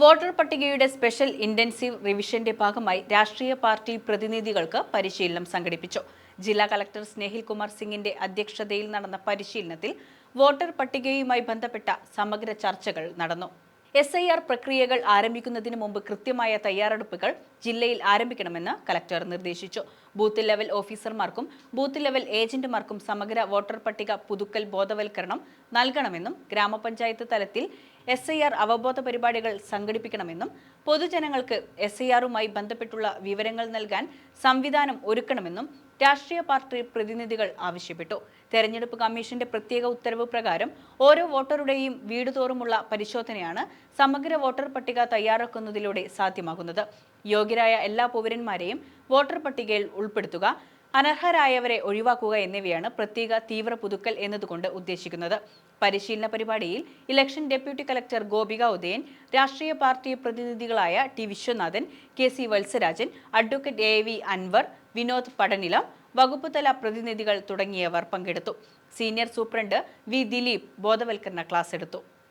Voter പട്ടികയുടെ special intensive റിവിഷന്റെ ഭാഗമായി രാഷ്ട്രീയ പാർട്ടി പ്രതിനിധികൾക്ക് പരിശീലനം സംഘടിപ്പിച്ചു. ജില്ലാ കളക്ടർ സ്നേഹിൽ കുമാർ സിംഗിന്റെ അധ്യക്ഷതയിൽ നടന്ന പരിശീലനത്തിൽ വോട്ടർ പട്ടികയുമായി ബന്ധപ്പെട്ട സമഗ്ര ചർച്ചകൾ നടന്നു. എസ് ഐ ആർ പ്രക്രിയകൾ ആരംഭിക്കുന്നതിന് മുമ്പ് കൃത്യമായ തയ്യാറെടുപ്പുകൾ ജില്ലയിൽ ആരംഭിക്കണമെന്ന് കലക്ടർ നിർദ്ദേശിച്ചു. ബൂത്ത് ലെവൽ ഓഫീസർമാർക്കും ബൂത്ത് ലെവൽ ഏജന്റുമാർക്കും സമഗ്ര വോട്ടർ പട്ടിക പുതുക്കൽ ബോധവൽക്കരണം നൽകണമെന്നും ഗ്രാമപഞ്ചായത്ത് തലത്തിൽ എസ് ഐ ആർ അവബോധ പരിപാടികൾ സംഘടിപ്പിക്കണമെന്നും പൊതുജനങ്ങൾക്ക് എസ് ഐ ആറുമായി ബന്ധപ്പെട്ടുള്ള വിവരങ്ങൾ നൽകാൻ സംവിധാനം ഒരുക്കണമെന്നും രാഷ്ട്രീയ പാർട്ടി പ്രതിനിധികൾ ആവശ്യപ്പെട്ടു. തെരഞ്ഞെടുപ്പ് കമ്മീഷന്റെ പ്രത്യേക ഉത്തരവ് പ്രകാരം ഓരോ വോട്ടറുടെയും വീടുതോറുമുള്ള പരിശോധനയാണ് സമഗ്ര വോട്ടർ പട്ടിക തയ്യാറാക്കുന്നതിലൂടെ സാധ്യമാകുന്നത്. യോഗ്യരായ എല്ലാ പൗരന്മാരെയും വോട്ടർ പട്ടികയിൽ ഉൾപ്പെടുത്തുക അനർഹരായവരെ ഒഴിവാക്കുക എന്നിവയാണ് പ്രത്യേക തീവ്ര പുതുക്കൽ എന്നതുകൊണ്ട് ഉദ്ദേശിക്കുന്നത്. പരിശീലന പരിപാടിയിൽ election deputy collector Gopika Udayan രാഷ്ട്രീയ party പ്രതിനിധികളായ T Viswanathan K C Valsarajan advocate A V Anwar Vinod Padanilam വകുപ്പുതല പ്രതിനിധികൾ തുടങ്ങിയവർ പങ്കെടുത്തു. സീനിയർ സൂപ്രണ്ട് വി ദിലീപ് ബോധവൽക്കരണ ക്ലാസ് എടുത്തു.